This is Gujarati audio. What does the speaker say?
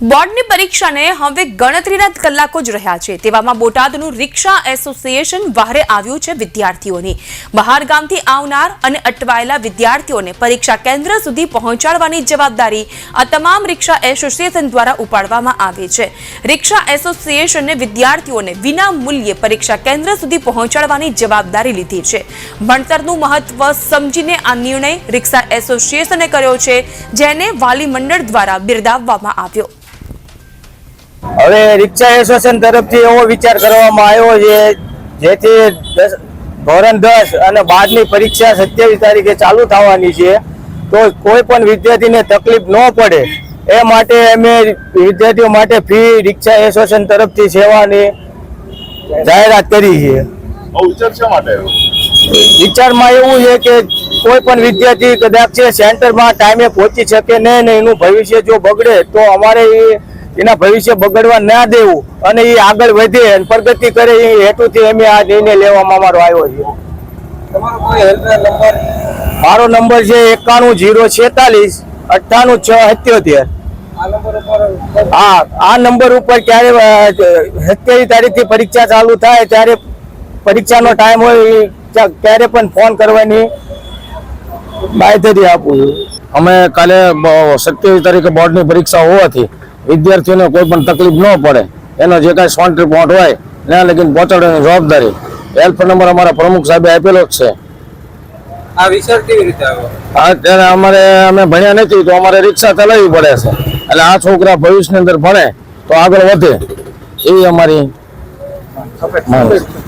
બોર્ડની પરીક્ષાને હવે ગણતરીના કલાકો જ રહ્યા છે. તેવામાં બોટાદનું રિક્ષા એસોસિએશન બહારે આવ્યું છે વિદ્યાર્થીઓની. બહાર ગામથી આવનાર અને અટવાયેલા વિદ્યાર્થીઓને પરીક્ષા કેન્દ્ર સુધી પહોંચાડવાની જવાબદારી આ તમામ રિક્ષા એસોસિએશન દ્વારા ઉપાડવામાં આવે છે. રિક્ષા એસોસિએશને વિદ્યાર્થીઓને વિના મૂલ્યે પરીક્ષા કેન્દ્ર સુધી પહોંચાડવાની જવાબદારી લીધી છે. ભણતરનું મહત્વ સમજીને આ નિર્ણય રિક્ષા એસોસિએશને કર્યો છે, જેને વાલી મંડળ દ્વારા બિરદાવવામાં આવ્યો. હવે રિક્ષા એસોસિએશન તરફથી એવો વિચાર કરવામાં આવ્યો છે જેથી ધોરણ દસ અને બારની પરીક્ષા સત્યાવીસ તારીખે ચાલુ થવાની છે તો કોઈ પણ વિદ્યાર્થીને તકલીફ ન પડે. એ માટે અમે વિદ્યાર્થીઓ માટે ફી રિક્ષા એસોસિએશન તરફથી સેવાની જાહેરાત કરી છે. વિચારમાં એવું છે કે કોઈ પણ વિદ્યાર્થી કદાચ સેન્ટરમાં ટાઈમે પહોંચી શકે નહીં ને એનું ભવિષ્ય જો બગડે તો અમારે એ એના ભવિષ્ય બગડવા ના દેવું અને એ આગળ વધે અને પ્રગતિ કરે એ હેતુથી અમે આ નિર્ણય લેવામાં અમારો આવ્યો છે. તમારો કોઈ હેલ્પલાઇન નંબર મારો નંબર છે એકાણું જીરો છેતાલીસ અઠ્ઠાણું છ સત્યોતેર. આ નંબર ઉપર હા આ નંબર ઉપર ક્યારે સત્યાવીસ તારીખથી પરીક્ષા ચાલુ થાય ત્યારે પરીક્ષાનો ટાઈમ હોય ક્યારે પણ ફોન કરવાની બાયધરી આપું છું. અમે કાલે સત્યાવીસ તારીખે બોર્ડની પરીક્ષા હોવાથી વિદ્યાર્થીઓને કોઈ પણ તકલીફ ન પડે. એનો જે કાંઈ સોન રિપોર્ટ હોય ત્યાં લગીને પહોંચાડવાની જવાબદારી. હેલ્પ નંબર અમારા પ્રમુખ સાહેબે આપેલો જ છે. આ વિચાર કેવી રીતે આવ્યો? આ ત્યારે અમારે અમે ભણ્યા નથી તો અમારે રિક્ષા ચલાવવી પડે છે. એટલે આ છોકરા ભવિષ્યની અંદર ભણે તો આગળ વધે. એવી અમારી છે.